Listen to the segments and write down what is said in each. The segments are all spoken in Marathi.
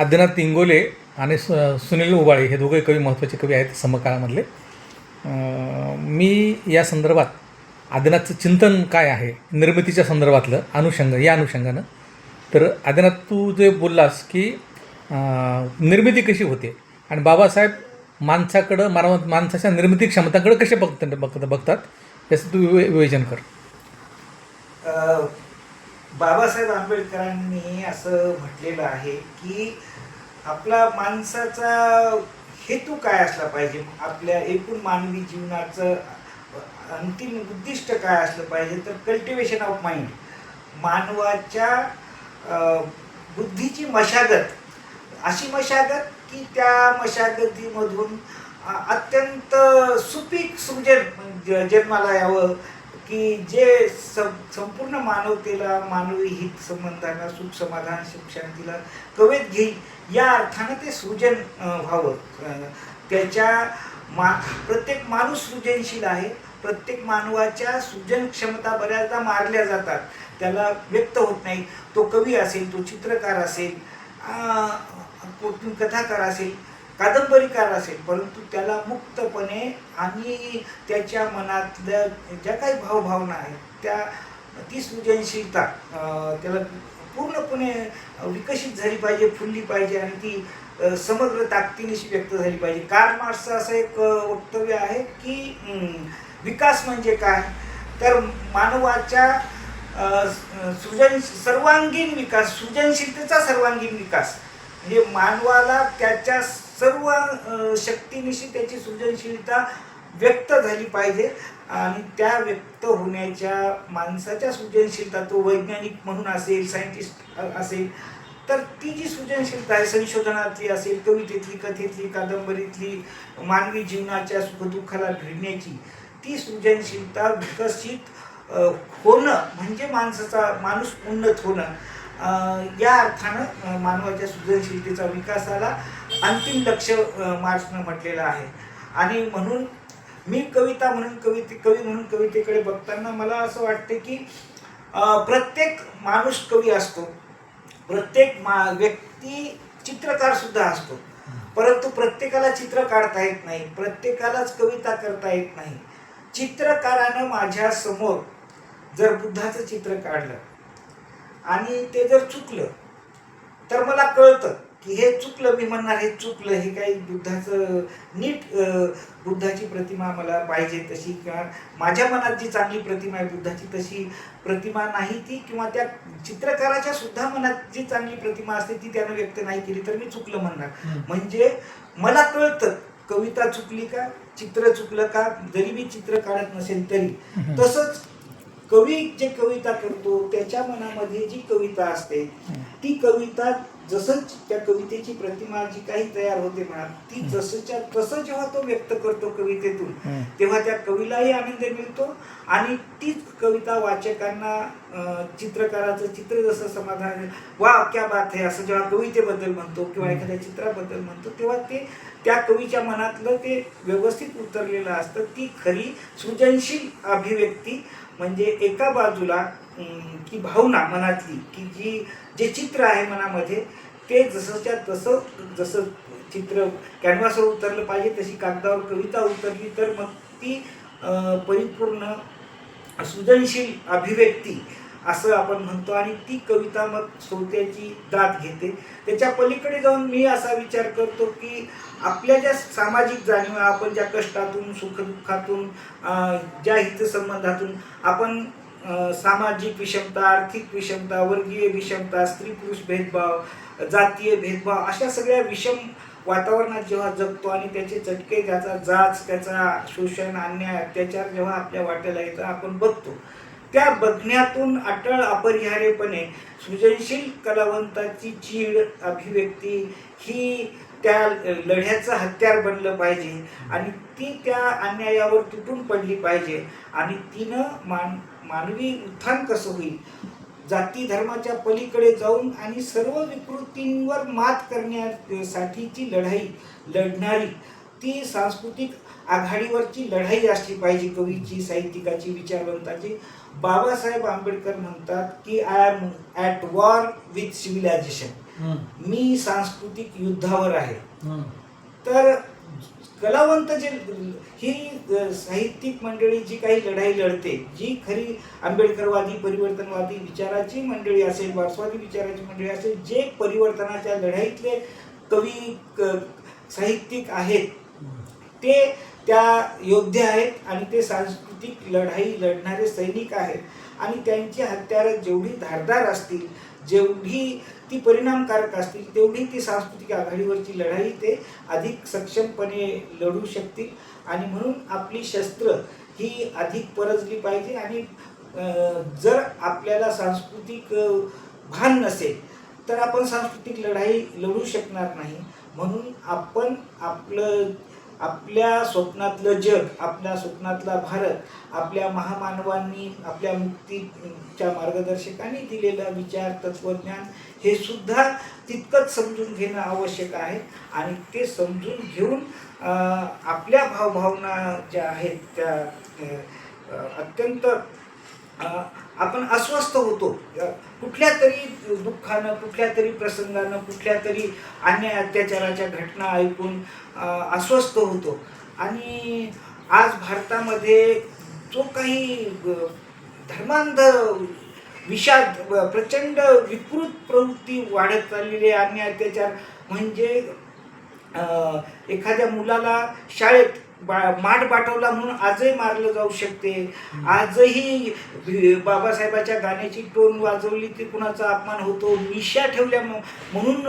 आदिनाथ इंगोले आणि सु सुनील उबाळे हे दोघे कवी महत्त्वाचे कवी आहेत समकाळामधले. मी या संदर्भात आदिनाथचं चिंतन काय आहे निर्मितीच्या संदर्भातलं अनुषंग या अनुषंगानं. तर आदिनाथ तू जे बोललास की निर्मिती कशी होते आणि बाबासाहेब माणसाकडं मानव माणसाच्या निर्मिती क्षमताकडं कसे बघतात बघतात बघतात याचं तू विवे विवेचन कर. बाबासाहेब आंबेडकरांनी असं म्हटलेलं आहे की आपला माणसाचा हेतू काय असला पाहिजे? आपल्या एकूण मानवी जीवनाचं अंतिम उद्दिष्ट काय असलं पाहिजे? तर कल्टिवेशन ऑफ माइंड मानवाच्या बुद्धीची मशागत. अशी मशागत की त्या मशागतीमधून अत्यंत सुपीक सृजन ज- म्हणजे जन्माला यावं की जे संपूर्ण मानवतेला मानवी हित संबंधांना सुख समाधान सुख शांतीला कवेत घेईल या अर्थानं ते सृजन व्हावं. त्याच्या मा प्रत्येक माणूस सृजनशील आहे. प्रत्येक मानवाच्या सृजन क्षमता बऱ्याचदा मारल्या जातात. त्याला व्यक्त होत नाही. तो कवी असेल तो चित्रकार असेल कोण कथाकार असेल कादंबरीकार असेल परंतु त्याला मुक्तपणे आणि त्याच्या मनातल्या ज्या काही भावभावना आहेत त्या ती सृजनशीलता त्याला पूर्णपणे विकसित झाली पाहिजे फुलली पाहिजे आणि ती समग्र ताकदीनेशी व्यक्त झाली पाहिजे. कार्ल मार्क्सचं असं एक वक्तव्य आहे की विकास म्हणजे काय? तर मानवाच्या सृजन सर्वांगीण विकास सृजनशीलतेचा सर्वांगीण विकास. म्हणजे मानवाला त्याच्या सर्व शक्तीनिशी त्याची सृजनशीलता व्यक्त झाली पाहिजे आणि त्या व्यक्त होण्याच्या माणसाच्या सृजनशीलता तो वैज्ञानिक म्हणून असेल सायंटिस्ट असेल तर ती जी सृजनशीलता आहे संशोधनातली असेल कवितेतली कथेतली कादंबरीतली मानवी जीवनाच्या सुखदुःखाला भिडण्याची ती सृजनशीलता विकसित होणं म्हणजे माणसाचा माणूस उन्नत होणं या अर्थानं मानवाच्या सृजनशीलतेचा विकासाला अंतिम लक्ष मार्क्सनं म्हटलेलं आहे. आणि म्हणून मी कविता म्हणून कविते कवी म्हणून कवितेकडे बघताना मला असं वाटते की प्रत्येक माणूस कवी असतो. प्रत्येक मा व्यक्ती चित्रकार सुद्धा असतो. परंतु प्रत्येकाला चित्र काढता येत नाही. प्रत्येकालाच कविता करता येत नाही. चित्रकारानं माझ्यासमोर जर बुद्धाचं चित्र काढलं आणि ते जर चुकलं तर मला कळतं की हे चुकलं मी म्हणणार हे चुकलं हे काही बुद्धाचं नीट बुद्धाची प्रतिमा मला पाहिजे तशी किंवा माझ्या मनात जी चांगली प्रतिमा आहे बुद्धाची तशी प्रतिमा नाही ती किंवा त्या चित्रकाराच्या सुद्धा मनात जी चांगली प्रतिमा असते ती त्यानं व्यक्त नाही केली तर मी चुकलं म्हणणार. म्हणजे मला कळतं कविता चुकली का चित्र चुकलं का जरी मी चित्र काढत नसेल तरी. तसंच कवी जे कविता करतो त्याच्या मनामध्ये जी कविता असते ती कविता जसंच त्या कवितेची प्रतिमा जी काही तयार होते म्हणा ती जसंच्या तसं जेव्हा तो व्यक्त करतो कवितेतून. तेव्हा त्या कवीलाही आनंद मिळतो आणि तीच कविता वाचकांना चित्रकाराचं चित्र जसं समाधान वा क्या बात आहे असं जेव्हा कवितेबद्दल म्हणतो किंवा एखाद्या चित्राबद्दल म्हणतो तेव्हा ते त्या कवीच्या मनातलं ते व्यवस्थित उतरलेलं असतं. ती खरी सृजनशील अभिव्यक्ती म्हणजे एका बाजूला की भावना मनातली की जी जे चित्र आहे मनामध्ये ते जसंच्या तसं जसं चित्र कॅनव्हासवर उतरलं पाहिजे तशी कागदावर कविता उतरली तर मग ती परिपूर्ण सृजनशील अभिव्यक्ती असं आपण म्हणतो. आणि ती कविता मग श्रोत्याची दाद घेते. त्याच्या पलीकडे जाऊन मी असा विचार करतो की आपल्या ज्या सामाजिक जाणीवा आपण ज्या कष्टातून सुखदुःखातून ज्या हितसंबंधातून आपण सामाजिक विषमता आर्थिक विषमता वर्गीय विषमता स्त्री पुरुष भेदभाव जातीय भेदभाव अशा सगळ्या विषम वातावरणात जेव्हा जगतो आणि त्याचे चटके त्याचा जाच त्याचा शोषण अन्याय अत्याचार जेव्हा आपल्या वाट्याला येतं आपण बघतो. त्या बघण्यातून अटळ अपरिहार्यपणे सृजनशील कलावंताची चीड अभिव्यक्ती ही त्या लढ्याचं हत्यार बनलं पाहिजे आणि ती त्या अन्यायावर तुटून पडली पाहिजे आणि तिनं मान मानवी उत्थान कसं होईल? जाती धर्माच्या पलीकडे जाऊन आणि सर्व विकृतींवर मात करण्यासाठीची लढाई लढणारी ती सांस्कृतिक आघाडीवरची लढाई असली पाहिजे. कवीची साहित्यिकाची विचारवंताची. बाबासाहेब आंबेडकर म्हणतात की I am at war with civilisation मी सांस्कृतिक युद्धावर आहे. तर कलावंत जे ही साहित्यिक मंडळी जी काही लढाई लढते जी खरी आंबेडकरवादी परिवर्तनवादी विचाराची मंडळी असेल मार्क्सवादी विचाराची मंडळी असेल जे परिवर्तनाच्या लढाईतले कवी क- साहित्यिक आहेत ते त्या योद्धे आहेत आणि ते सांस्कृतिक लढाई लढणारे सैनिक आहेत. आणि त्यांची हत्यारं जेवढी धारदार असतील जेवढी ती परिणामकारक असतील तेवढी ती सांस्कृतिक आघाडीवरची लढाई ते अधिक सक्षमपणे लढू शकतील. आणि म्हणून आपली शस्त्र ही अधिक परजली पाहिजे आणि जर आपल्याला सांस्कृतिक भान नसेल तर आपण सांस्कृतिक लढाई लढू शकणार नाही. म्हणून आपण आपलं आपल्या स्वप्नातलं जग आपल्या स्वप्नातला भारत आपल्या महामानवांनी आपल्या मुक्तीच्या मार्गदर्शकांनी दिलेला विचार तत्वज्ञान हे सुद्धा तितकंच समजून घेणं आवश्यक आहे. आणि ते समजून घेऊन आपल्या भावभावना ज्या आहेत त्या अत्यंत आपण अस्वस्थ होतो. कुठल्या तरी दुःखानं कुठल्या तरी प्रसंगानं कुठल्या तरी अन्याय अत्याचाराच्या घटना ऐकून अस्वस्थ होतो. आणि आज भारतामध्ये जो काही धर्मांध विषाद प्रचंड विकृत प्रवृत्ती वाढत चाललेली आहे अन्याय अत्याचार म्हणजे एखाद्या मुलाला शाळेत बा माठ पाठवला म्हणून आजही मारलं जाऊ शकते. आजही बाबासाहेबाच्या गाण्याची टोन वाजवली ती कुणाचा अपमान होतो? मिशा ठेवल्या म्हणून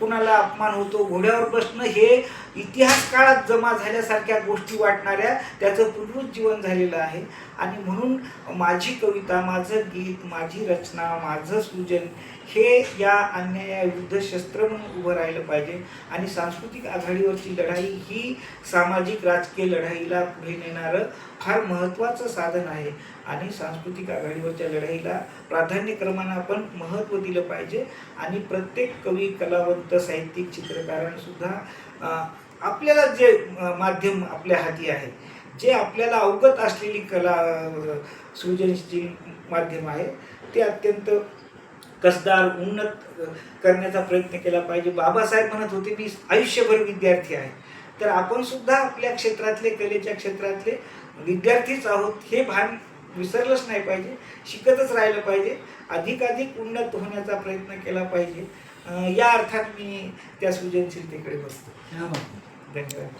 कुणाला अपमान होतो? घोड्यावर बसणं हे इतिहास काळात जमा झाल्यासारख्या गोष्टी वाटणाऱ्या त्याचं पुनरुज्जीवन झालेलं आहे. आणि म्हणून माझी कविता माझं गीत माझी रचना माझं सृजन हे या अन्यायाविरुद्ध शस्त्र म्हणून उभं राहिलं पाहिजे. आणि सांस्कृतिक आघाडीवरची लढाई ही सामाजिक राजकीय लढाईला पुढे नेणारं फार महत्त्वाचं साधन आहे. आणि सांस्कृतिक आघाडीवरच्या लढाईला प्राधान्यक्रमानं आपण महत्त्व दिलं पाहिजे. आणि प्रत्येक कवी कलावंत साहित्यिक चित्रकारांसुद्धा आपल्याला जे माध्यम आपल्या हाती आहे जे आपल्याला अवगत असलेली कला सृजनशील माध्यम आहे ते अत्यंत कसदार उन्नत करण्याचा प्रयत्न केला पाहिजे. बाबासाहेब म्हणत होते मी आयुष्यभर विद्यार्थी आहे. तर आपण सुद्धा आपल्या क्षेत्रातले कलेच्या क्षेत्रातले विद्यार्थीच आहोत हे भान विसरलंच नाही पाहिजे शिकतच राहिलं पाहिजे. अधिकाधिक उन्नत होण्याचा प्रयत्न केला पाहिजे. या अर्थात मी त्या सृजनशीलतेकडे बसतो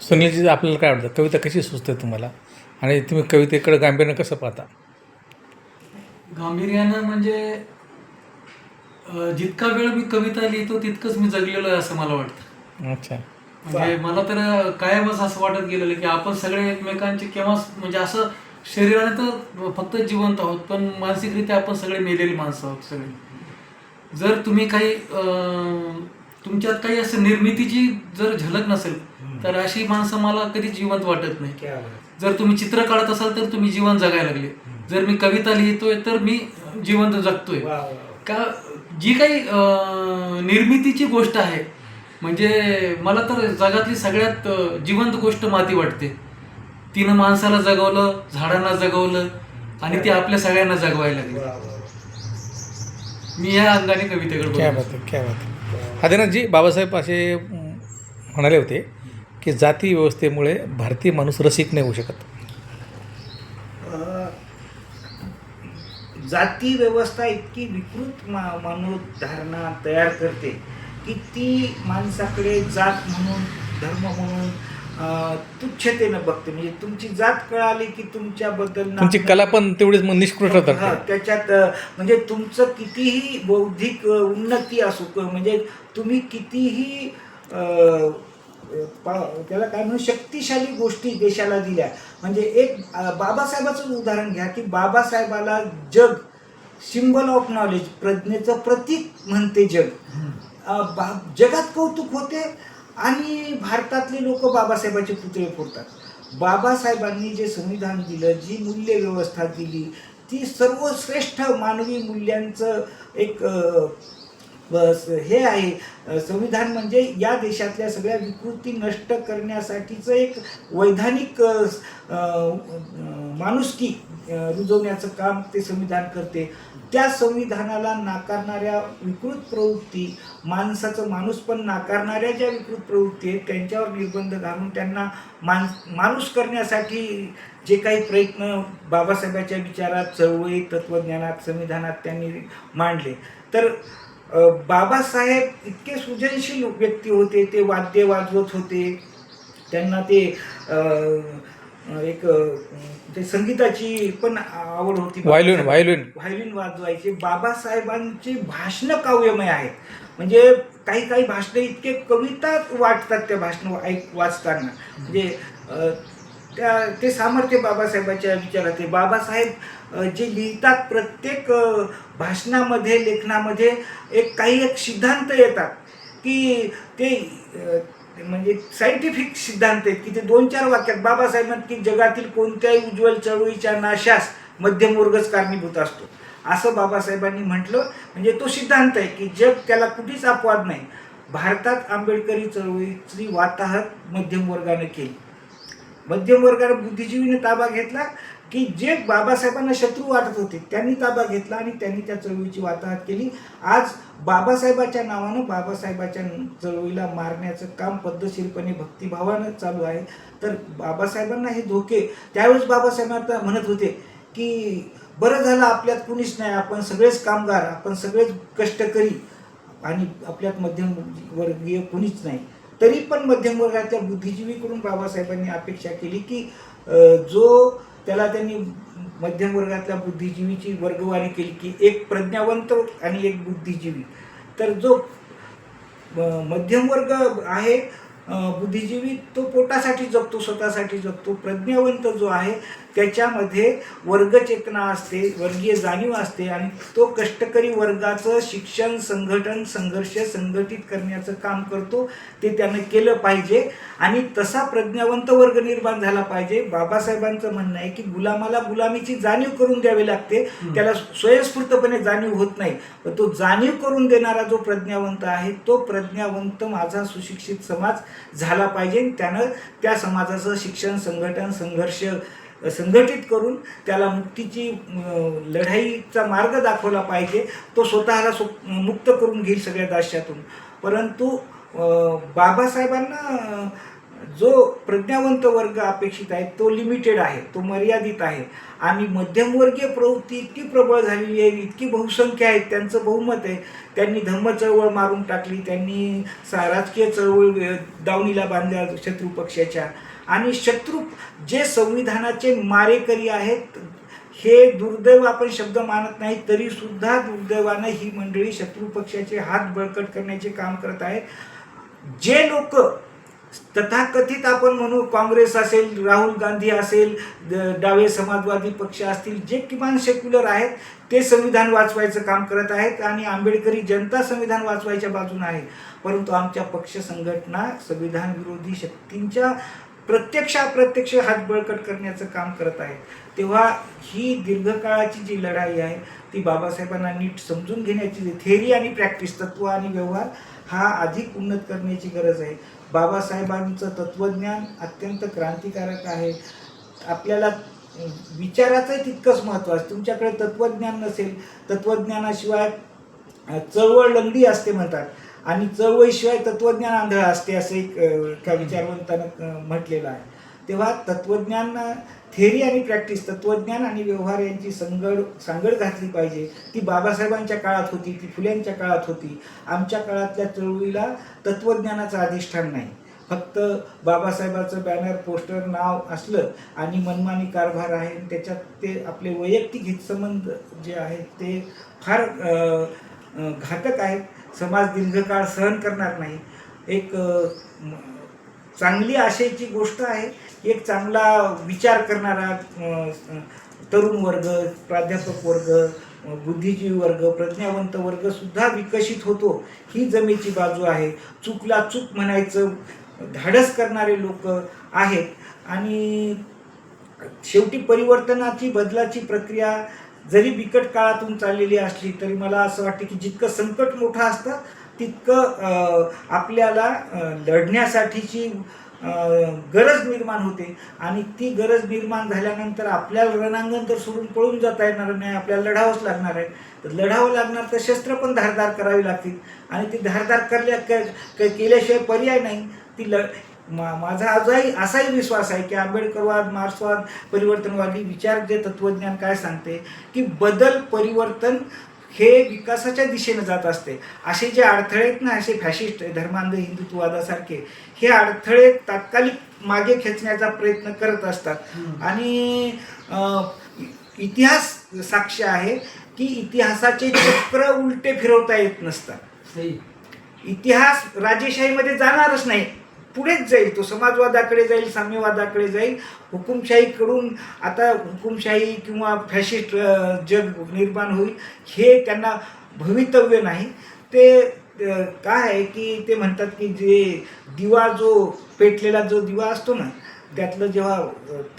सुनीलजी आपल्याला काय वाटतं? कविता कशी सुचते तुम्हाला? आणि तुम्ही कवितेकडे गांभीर्यानं कसं पाहता? गांभीर्यानं म्हणजे जितका वेळ मी कविता लिहितो तितकंच मी जगलेलो आहे असं मला वाटतं. अच्छा. म्हणजे मला तर कायमच असं वाटत गेलेलं की आपण सगळे एकमेकांचे केव्हा म्हणजे असं शरीराने तर फक्त जिवंत आहोत पण मानसिकरित्या आपण सगळे मेलेली माणसं आहोत सगळे. जर तुम्ही काही तुमच्यात काही असं निर्मितीची जर झलक नसेल तर अशी माणसं मला कधी जिवंत वाटत नाही. क्या बात. जर तुम्ही चित्र काढत असाल तर तुम्ही जीवन जगायला लागले. जर मी कविता लिहितोय तर मी जिवंत जगतोय. का जी काही निर्मितीची गोष्ट आहे म्हणजे मला तर जगातली सगळ्यात जिवंत गोष्ट माती वाटते. तिनं माणसाला जगवलं झाडांना जगवलं आणि ती आपल्या सगळ्यांना जगवायला लागली. मी या अंगाने कवितेकडे क्या आदिनाथजी बाबासाहेब असे म्हणाले होते की जाती व्यवस्थेमुळे भारतीय माणूस रसिक नाही होऊ शकत. जाती व्यवस्था इतकी विकृत मा मनोधारणा तयार करते की ती माणसाकडे जात म्हणून धर्म म्हणून तुच्छतेनं बघते. म्हणजे तुमची जात कळाली की तुमच्याबद्दल तुमची कला पण तेवढीच निष्कृष्ट हा, त्याच्यात म्हणजे तुमचं कितीही बौद्धिक उन्नती असो म्हणजे तुम्ही कितीही त्याला काय म्हणू शक्तिशाली गोष्टी देशाला दिल्या. म्हणजे एक बाबासाहेबाचं उदाहरण घ्या की बाबासाहेबाला जग सिम्बल ऑफ नॉलेज प्रज्ञेचं प्रतीक म्हणते जग. बा जगात कौतुक होते आणि भारतातले लोक बाबासाहेबाचे पुतळे फोडतात. बाबासाहेबांनी जे संविधान दिलं जी मूल्य व्यवस्था दिली ती सर्वश्रेष्ठ मानवी मूल्यांचं एक हे आहे. संविधान म्हणजे या देशातल्या सगळ्या विकृती नष्ट करण्यासाठीचं एक वैधानिक माणुसकी रुजवण्याचं काम ते संविधान करते. त्या संविधानाला नाकारणाऱ्या विकृत प्रवृत्ती माणसाचं माणूस पण नाकारणाऱ्या ज्या विकृत प्रवृत्ती आहेत त्यांच्यावर निर्बंध घालून त्यांना मान माणूस करण्यासाठी जे काही प्रयत्न बाबासाहेबाच्या विचारात चळवळीत तत्त्वज्ञानात संविधानात त्यांनी मांडले. तर बाबासाहेब इतके सृजनशील व्यक्ती होते ते वाद्य वाजवत होते. त्यांना ते एक ते संगीताची पण आवड होती. व्हायोलिन व्हायोलिन व्हायोलिन वाजवायचे. बाबासाहेबांची भाषणं काव्यमय आहेत. म्हणजे काही काही भाषणं इतके कविता वाटतात त्या भाषणं ऐक वाचताना. म्हणजे त्या ते सामर्थ्य बाबासाहेबाच्या विचारात आहे. बाबासाहेब जे लिहितात प्रत्येक भाषणामध्ये लेखनामध्ये एक काही एक सिद्धांत येतात की ते म्हणजे सायंटिफिक सिद्धांत आहेत की ते दोन चार वाक्यात बाबासाहेब की जगातील कोणत्याही उज्ज्वल चळवळीच्या नाशास मध्यमवर्गच कारणीभूत असतो. असं बाबासाहेबांनी म्हटलं. म्हणजे तो सिद्धांत आहे की जग त्याला कुठेच अपवाद नाही. भारतात आंबेडकरी चळवळीची वाताहत मध्यमवर्गाने केली. मध्यमवर्गाने बुद्धिजीवीने ताबा घेतला की जे बाबासाहेबांना शत्रू वाटत होते त्यांनी ताबा घेतला आणि त्यांनी त्या चळवळीची वाताहत केली. आज बाबासाहेबाच्या नावानं बाबासाहेबाच्या चळवळीला मारण्याचं काम पद्धतशीरपणे भक्तिभावानं चालू आहे. तर बाबासाहेबांना हे धोके त्यावेळेस बाबासाहेबांना म्हणत होते की बरं झालं आपल्यात कुणीच नाही आपण सगळेच कामगार आपण सगळेच कष्टकरी आणि आपल्यात मध्यम वर्गीय कुणीच नाही. तरी पण मध्यमवर्गाच्या बुद्धिजीवीकडून बाबासाहेबांनी अपेक्षा केली की जो त्याला त्यांनी मध्यमवर्गातल्या बुद्धिजीवीची वर्गवारी केली की एक प्रज्ञावंत आणि एक बुद्धिजीवी. तर जो मध्यमवर्ग आहे बुद्धिजीवी तो पोटासाठी जगतो स्वतःसाठी जगतो प्रज्ञावंत जो आहे त्याच्यामध्ये वर्गचेतना असते वर्गीय जाणीव असते आणि तो कष्टकरी वर्गाचं शिक्षण संघटन संघर्ष संघटित करण्याचं काम करतो ते त्यानं केलं पाहिजे. आणि तसा प्रज्ञावंत वर्ग निर्माण झाला पाहिजे. बाबासाहेबांचं म्हणणं आहे की गुलामाला गुलामीची जाणीव करून द्यावी लागते. त्याला स्वयंस्फूर्तपणे जाणीव होत नाही. पण तो जाणीव करून देणारा जो प्रज्ञावंत आहे तो प्रज्ञावंत माझा सुशिक्षित समाज झाला पाहिजे. त्यानं त्या समाजाचं शिक्षण संघटन संघर्ष संघटित करून त्याला मुक्तीची लढाईचा मार्ग दाखवला पाहिजे. तो स्वतःला सु मुक्त करून घेईल सगळ्या दास्यातून. परंतु बाबासाहेबांना जो प्रज्ञावंत वर्ग अपेक्षित आहे तो लिमिटेड आहे तो मर्यादित आहे. आणि मध्यमवर्गीय प्रवृत्ती इतकी प्रबळ झालेली आहे इतकी बहुसंख्या आहेत त्यांचं बहुमत आहे. त्यांनी धम्म चळवळ मारून टाकली त्यांनी सा राजकीय चळवळ दावणीला बांधल्या शत्रू पक्षाच्या. आणि शत्रू जे संविधानाचे मारेकरी आहेत हे दुर्दैव आपण शब्द मानत नाही तरी सुद्धा दुर्दैवानं ही मंडळी शत्रू पक्षाचे हात बळकट करण्याचे काम करत आहेत. जे लोक तथाकथित आपण म्हणू काँग्रेस असेल राहुल गांधी असेल डावे समाजवादी पक्ष असतील जे किमान सेक्युलर आहेत ते संविधान वाचवायचं काम करत आहेत आणि आंबेडकरी जनता संविधान वाचवायच्या बाजूने आहे. परंतु आमच्या पक्ष संघटना संविधान विरोधी शक्तींच्या प्रत्यक्ष अप्रत्यक्ष हात बळकट करण्याचं काम करत आहेत तेव्हा ही दीर्घकाळाची जी लढाई आहे ती बाबासाहेबांना नीट समजून घेण्याची थेरी आणि प्रॅक्टिस तत्व आणि व्यवहार हा अधिक उन्नत करण्याची गरज आहे. बाबासाहेबांचं तत्त्वज्ञान अत्यंत क्रांतिकारक आहे. आपल्याला विचाराचं विचाराचंही तितकंच महत्त्व असतं. तुमच्याकडे तत्त्वज्ञान नसेल तत्त्वज्ञानाशिवाय चळवळ लंगडी असते म्हणतात. आणि चळवळीशिवाय तत्त्वज्ञान आंधळ असते असं एक त्या विचारवंतानं म्हटलेलं आहे. तेव्हा तत्वज्ञान थेरी आणि प्रॅक्टिस तत्त्वज्ञान आणि व्यवहार यांची संगड सांगड घातली पाहिजे. ती बाबासाहेबांच्या काळात होती ती फुल्यांच्या काळात होती. आमच्या काळातल्या चळवळीला तत्वज्ञानाचं अधिष्ठान नाही. फक्त बाबासाहेबाचं बॅनर पोस्टर नाव असलं आणि मनमानी कारभार आहे आणि त्याच्यात ते आपले वैयक्तिक हितसंबंध जे आहेत ते फार घातक आहेत. समाज दीर्घकाळ सहन करणार नाही. एक चांगली आशयाची गोष्ट आहे एक चांगला विचार करणारा तरुण वर्ग प्राध्यापक वर्ग बुद्धिजीवी वर्ग प्रज्ञावंत वर्ग सुद्धा विकसित होतो ही जमेची बाजू आहे. चूकला चूक म्हणायचं धाडस करणारे लोक आहेत. आणि शेवटी परिवर्तनाची बदलाची प्रक्रिया जरी बिकट काळातून चाललेली असली तरी मला असं वाटतं की जितकं संकट मोठं असतं तितकं आपल्याला लढण्यासाठीची गरज निर्माण होते. आणि ती गरज निर्माण झाल्यानंतर आपल्याला रणांगण तर सोडून पळून जाता येणार नाही आपल्याला लढावंच लागणार आहे. तर लढावं लागणार तर शस्त्र पण धारदार करावी लागतील. आणि ती धारदार करल्या क- केल्याशिवाय पर्याय नाही. ती लढ मा माझा आजही असाही विश्वास आहे की आंबेडकरवाद मार्क्सवाद परिवर्तनवादी विचार जे तत्वज्ञान काय सांगते? की बदल परिवर्तन हे विकासाच्या दिशेने जात असते. असे जे अडथळे आहेत ना असे फॅशिस्ट धर्मांध हिंदुत्ववादासारखे हे अडथळे तात्कालिक मागे खेचण्याचा प्रयत्न करत असतात. आणि इतिहास साक्ष आहे की इतिहासाचे चक्र उलटे फिरवता येत नसतात. इतिहास राजेशाहीमध्ये जाणारच नाही. पुढेच जाईल तो समाजवादाकडे जाईल साम्यवादाकडे जाईल. हुकुमशाहीकडून आता हुकुमशाही किंवा फॅशिस्ट जग निर्माण होईल हे त्यांना भवितव्य नाही. ते काय आहे की ते म्हणतात की जे दिवा जो पेटलेला जो दिवा असतो ना त्यातलं जेव्हा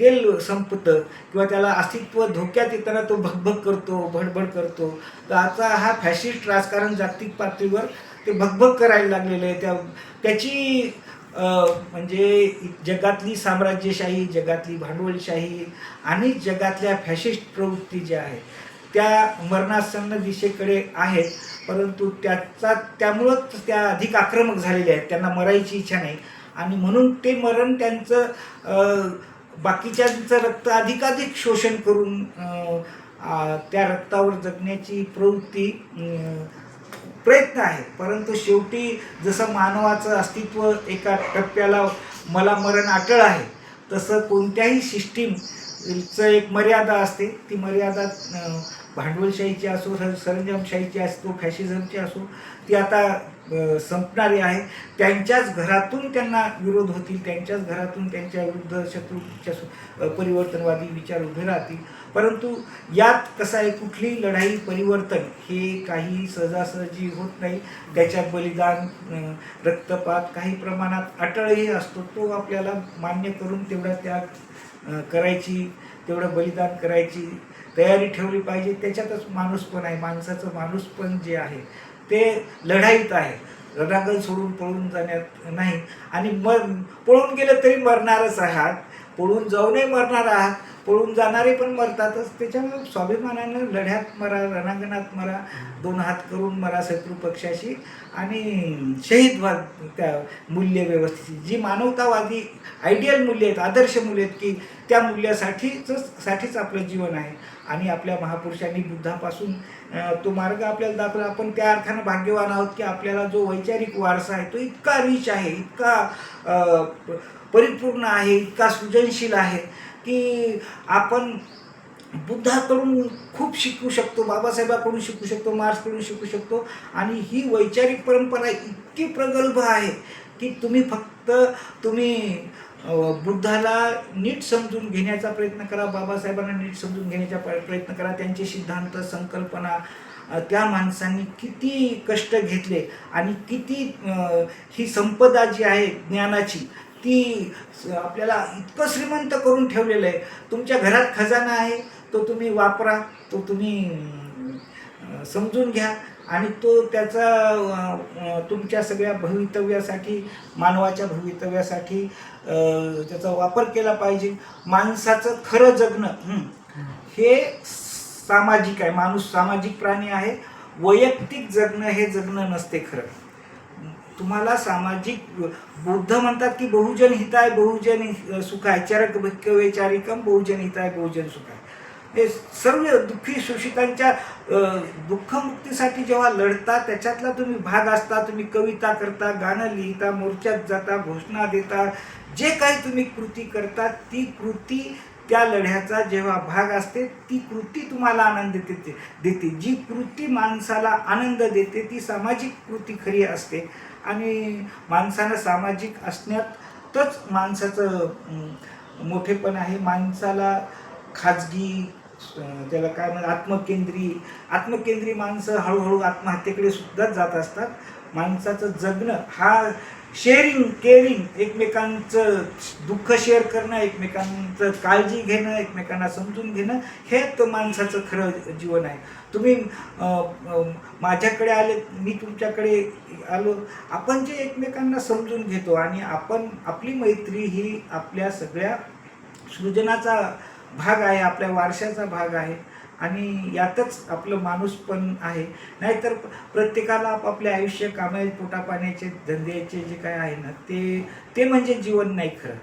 तेल संपतं किंवा त्याला अस्तित्व धोक्यात येताना तो भगभग करतो भडभड करतो तर आता हा फॅशिस्ट राजकारण जागतिक पातळीवर ते भगभग करायला लागलेलं आहे. त्या त्याची म्हणजे जगातली साम्राज्यशाही जगातली भांडवलशाही आणि जगातल्या फॅशिस्ट प्रवृत्ती ज्या आहेत त्या मरणासन्न दिशेकडे आहेत. परंतु त्याचा त्यामुळंच त्या अधिक आक्रमक झालेल्या आहेत. त्यांना मरायची इच्छा नाही. आणि म्हणून ते मरण त्यांचं बाकीच्यांचं रक्त अधिकाधिक शोषण करून त्या रक्तावर जगण्याची प्रवृत्ती प्रयत्न आहे. परंतु शेवटी जसं मानवाचं अस्तित्व एका टप्प्याला मला मरण अटळ आहे तसं कोणत्याही सिस्टीमचं एक मर्यादा असते. ती मर्यादा भांडवलशाहीची असो सरंजामशाहीची असो फॅशिझमची असो ती आता संपणारी आहे. त्यांच्याच घरातून त्यांना विरोध होतील त्यांच्याच घरातून त्यांच्या विरुद्ध शत्रूच्या परिवर्तनवादी विचार उभे राहतील. परंतु यात कसं आहे कुठली लढाई परिवर्तन हे काही सहजासहजी होत नाही. त्याच्यात बलिदान रक्तपात काही प्रमाणात अटळही असतो. तो आपल्याला मान्य करून तेवढा त्याग करायची तेवढं बलिदान करायची तयारी ठेवली पाहिजे. त्याच्यातच माणूस पण आहे. माणसाचं माणूस पण जे आहे ते लढाईत आहे. रणांगण सोडून पळून जाण्यात नाही. आणि मर पळून गेलं तरी मरणारच आहात. पळून जाऊनही मरणार आहात. पळून जाणारे पण मरतातच. त्याच्यामुळे स्वाभिमानानं लढ्यात मरा रणांगणात मरा दोन हात करून मरा शत्रू पक्षाशी. आणि शहीद व्हा त्या मूल्य व्यवस्थेची जी मानवतावादी आयडियल मूल्य आहेत आदर्श मूल्य आहेत की त्या मूल्यासाठीच साठीच आपलं जीवन आहे. आणि आपल्या महापुरुषांनी बुद्धापासून तो मार्ग आपल्याला दाखवला. आपण त्या अर्थानं भाग्यवान आहोत की आपल्याला जो वैचारिक वारसा आहे तो इतका रिच आहे इतका परिपूर्ण आहे इतका सृजनशील आहे. की आपण बुद्धाकडून खूप शिकू शकतो बाबासाहेबाकडून शिकू शकतो मार्क्सकडून शिकू शकतो. आणि ही वैचारिक परंपरा इतकी प्रगल्भ आहे की तुम्ही फक्त तुम्ही बुद्धाला नीट समजून घेण्याचा प्रयत्न करा बाबासाहेबांना नीट समजून घेण्याचा प्र- प्रयत्न करा. त्यांचे सिद्धांत संकल्पना त्या माणसांनी किती कष्ट घेतले आणि किती ही संपदा जी आहे ज्ञानाची ती आपल्याला इतकं श्रीमंत करून ठेवलेलं आहे. तुमच्या घरात खजाना आहे तो तुम्ही वापरा तो तुम्ही समजून घ्या आणि तो त्याचा तुमच्या सगळ्या भवितव्यासाठी मानवाच्या भवितव्यासाठी त्याचा वापर केला पाहिजे. माणसाचं खरं जगणं हे सामाजिक आहे. माणूस सामाजिक प्राणी आहे. वैयक्तिक जगणं हे जगणं नसते खरं. तुम्हाला सामाजिक बुद्ध म्हणतात की बहुजन हिताय बहुजन हि- सुखाय. चरक भिक्कवे चारिकम बहुजन हिताय बहुजन सुखाय. हे सर्व दुःखी शोषितांच्या दुःखमुक्तीसाठी जेव्हा लढता त्याच्यातला तुम्ही भाग असता तुम्ही कविता करता गाणं लिहिता मोर्चात जाता घोषणा देता जे काही तुम्ही कृती करता ती कृती त्या लढ्याचा जेव्हा भाग असते ती कृती तुम्हाला आनंद देते देते. जी कृती माणसाला आनंद देते ती सामाजिक कृती खरी असते. आणि माणसानं सामाजिक असण्यातच माणसाचं मोठेपण आहे. माणसाला खाजगी त्याला काय म्हणतात आत्मकेंद्री आत्मकेंद्री माणसं हळूहळू आत्महत्येकडे सुद्धा जात असतात. माणसाचं जगणं हा शेअरिंग केअरिंग एकमेकांचं दुःख शेअर करणं एकमेकांचं काळजी घेणं एकमेकांना समजून घेणं हे तर माणसाचं खरं जीवन आहे. तुम्ही माझ्याकडे आले मी तुमच्याकडे आलो आपण जे एकमेकांना समजून घेतो आणि आपण आपली मैत्री ही आपल्या सगळ्या सृजनाचा भाग आहे आपल्या वारशाचा भाग आहे. आणि यातच आपलं माणूस पण आहे. नाहीतर प्रत्येकाला आपापले आयुष्य कामा पोटापाण्याचे धंद्याचे जे काय आहे ना ते ते म्हणजे जीवन नाही खरं.